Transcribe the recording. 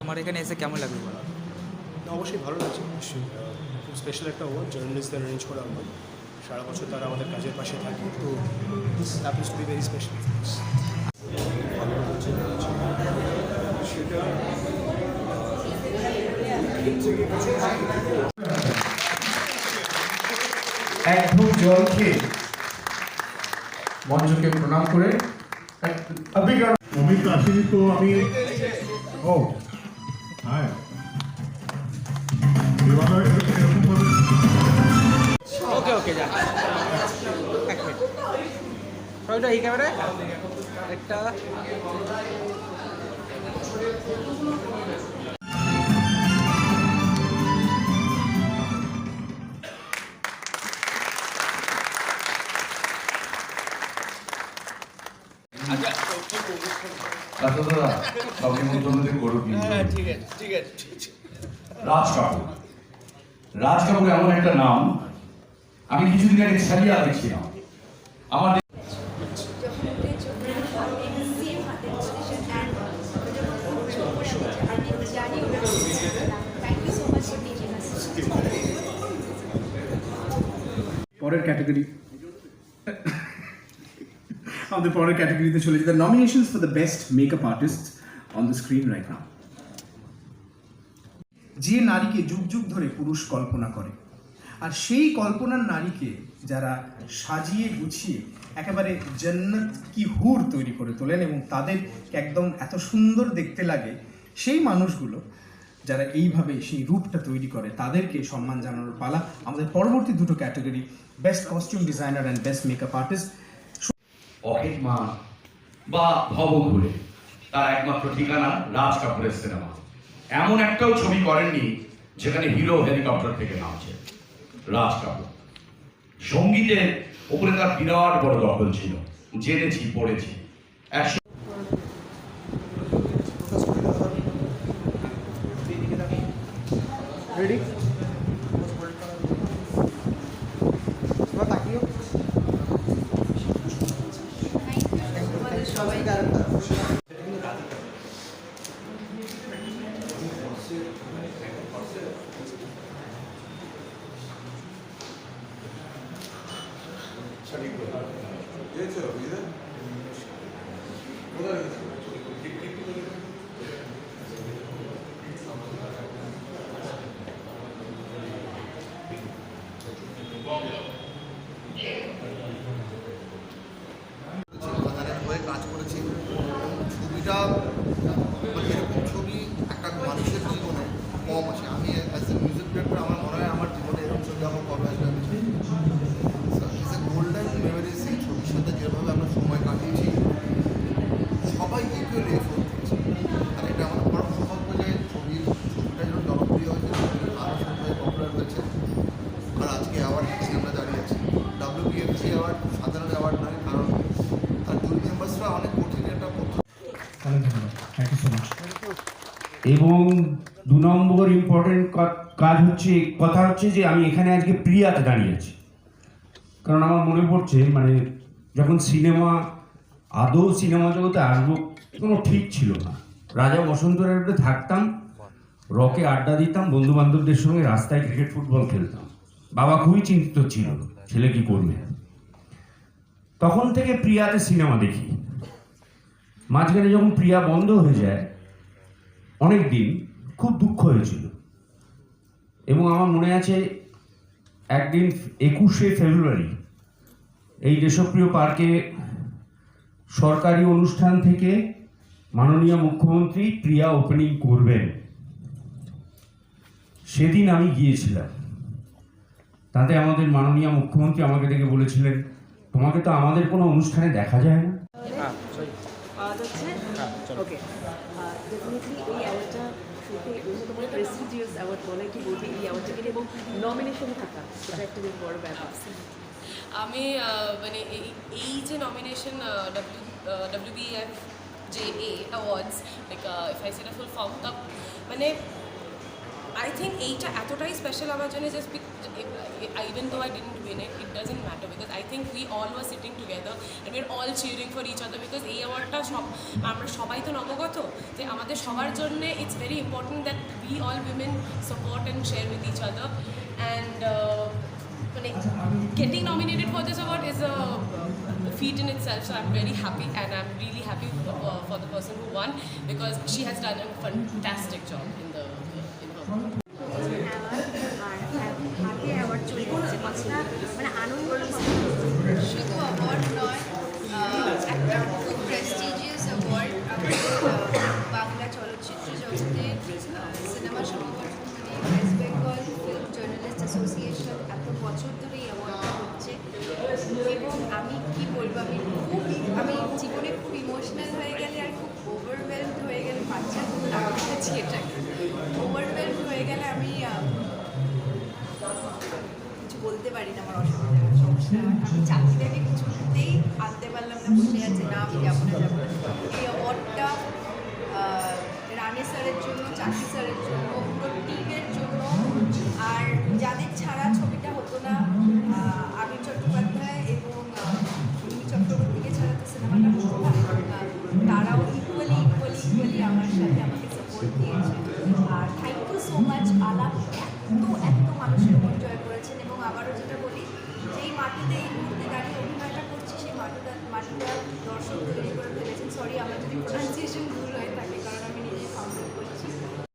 তোমার এখানে এসে কেমন লাগবে বলো? অবশ্যই ভালো লাগছে। নিশ্চয়ই খুব স্পেশাল একটা অ্যাওয়ার্ড জার্নালিস্টদের অ্যারেঞ্জ করা অ্যাওয়ার্ড সারা বছর তারা আমাদের কাজের পাশে থাকে তো this happens to be very special এক ঢোক জল খেয়ে মঞ্চকে প্রণাম করে অমিত আসেনি তো আমি ও এই ক্যামেরায়? একটা দাদা সবকে মধ্যে করো ঠিক আছে ঠিক আছে রাজ কাপুর রাজ কাপুর এমন একটা নাম আমি কিছুদিন আগে সারিয়া দেখছিলাম আমার. পরের ক্যাটাগরি। আমাদের পরের ক্যাটাগরিতে চলে যেতে nominations for the best makeup artist on the screen right now যে নারীকে যুগ যুগ ধরে পুরুষ কল্পনা করে, আর সেই কল্পনার নারীকে যারা সাজিয়ে গুছিয়ে একেবারে জান্নাত কি হুর তৈরি করে তোলেন এবং তাদেরকে একদম এত সুন্দর দেখতে লাগে, সেই মানুষগুলো যারা এইভাবে সেই রূপটা তৈরি করে, তাদেরকে সম্মান জানানোর পালা আমাদের পরবর্তী দুটো category best costume designer and best makeup artist pocket মা বা ভবঘুরে। তার একমাত্র ঠিকানা রাজ কাপুরের সিনেমা। এমন একটাও ছবি করেননি যেখানে হিরো হেলিকপ্টার থেকে নামছে। রাজ কাপুর। সঙ্গীতের ওপরে তার বিরাট বড় দখল ছিল। জেনেছি, পড়েছি। একশো 저기 뭐야? 얘저 여기는? 못 알겠어. কম আছে আমি অ্যাজ এ মিউজিক ডিরেক্টর আমার মনে হয় আমার জীবনে এরকম ছবি আমার কবে আসবে। আমি ইজ এ গোল্ডেন মেমোরিজ এই ছবির সাথে যেভাবে আমরা সময় কাটিয়েছি, সবাই ইকুয়ালি এফোর্ট করেছে আর এটা আমার বড় সৌভাগ্য যে ছবির ছবিটা যেন জনপ্রিয় হয়েছে আরও সবাই পপুলার হয়েছে। আর আজকে অ্যাওয়ার্ড নিয়ে আমরা দাঁড়িয়ে আছি। ডাব্লিউবিএফসি অ্যাওয়ার্ড সাধারণ অ্যাওয়ার্ড নয়, কারণ আর জুরি মেম্বার্সরা অনেক কঠিন একটা পদ্ধতি অনেক ধন্যবাদ। থ্যাংক ইউ সো এবং দু নম্বর ইম্পর্টেন্ট কাজ হচ্ছে, কথা হচ্ছে যে আমি এখানে আজকে প্রিয়াতে দাঁড়িয়ে আছি কারণ আমার মনে পড়ছে মানে যখন সিনেমা, আদৌ সিনেমা জগতে আসব, কোনো ঠিক ছিল না। রাজা বসন্ত রায়তে থাকতাম, রকে আড্ডা দিতাম বন্ধু বান্ধবদের সঙ্গে রাস্তায় ক্রিকেট ফুটবল খেলতাম। বাবা খুবই চিন্তিত ছিল, ছেলে কি করবে? তখন থেকে প্রিয়াতে সিনেমা দেখি। মাঝখানে যখন প্রিয়া বন্ধ হয়ে যায় অনেক দিন খুব দুঃখ হয়েছিল। এবং আমার মনে আছে, একদিন একুশে ফেব্রুয়ারি এই দেশপ্রিয় পার্কে সরকারি অনুষ্ঠান থেকে মাননীয় মুখ্যমন্ত্রী প্রিয়া ওপেনিং করবেন। সেদিন আমি গিয়েছিলাম। তাতে আমাদের মাননীয় মুখ্যমন্ত্রী আমাকে ডেকে বলেছিলেন, তোমাকে তো আমাদের কোনো অনুষ্ঠানে দেখা যায় না। হচ্ছে ওকে ডেফিনেটলি এই অ্যাওয়ার্ডটা সত্যি অন্যতম প্রেস্টিজিয়াস অ্যাওয়ার্ড বলে কি বলবি এই অ্যাওয়ার্ডটাকে এবং নমিনেশনে থাকা সেটা একটা বেশ বড় ব্যাপার আমি মানে এই- এই যে নমিনেশন ডাব্লিউ ডাব্লিউবিএফ যে এ awards like if I say the full form তা মানে আই থিঙ্ক এইটা এতটাই স্পেশাল আমার জন্য just even though I didn't win it it doesn't matter Because I think we all were sitting together and we are all cheering for each other because এই অ্যাওয়ার্ডটা সব আমরা সবাই তো নবগত যে আমাদের সবার জন্য it's very important that we all women support and share with each other and মানে getting nominated for this award is a feat in itself so i'm very happy and i'm really happy uh, for the person who won because she has done a fantastic job in the in her work. চলচ্চিত্র জগতে cinema সংগঠন West Bengal journalist association এত বছর ধরে এই হচ্ছে এবং আমি কি বলব, আমি আমি জীবনে খুব ইমোশনাল হয়ে গেলে আর খুব ওভারওয়েলড হয়ে গেলে, বাচ্চা খুব ওভারওয়েলড হয়ে গেলে আমি বলতে পারি না, আমার অসুবিধা, সমস্যা, আমি চাকরিটাকে কিছুতেই আনতে পারলাম না, বসে আছে, না আমি যাব না এই অ্যাওয়ার্ডটা রানে স্যারের জন্য, চাকরি স্যারের জন্য, পুরো টিমের জন্য। আর যাদের ছাড়া ছবিটা হতো না আবির চট্টোপাধ্যায় এবং মিমি চক্রবর্তীকে ছাড়া তো সিনেমাটা হতো না। তারাও ইকুয়ালি ইকুয়ালি ইকুয়ালি আমার সাথে আমাকে সাপোর্ট দিয়েছে। আর থ্যাংক ইউ সো মাচ আলাপ এত এত মানুষের মন জয় করেছেন। এবং আবারও যেটা বলি, যেই মাটিতে এই মুহূর্তে দাঁড়িয়ে অভিনয়টা করছি, সেই মাটিটা মাটিটা দর্শক তৈরি করে ফেলেছেন। সরি আমার যদি প্রোনাউন্সিয়েশন ভুল হয়ে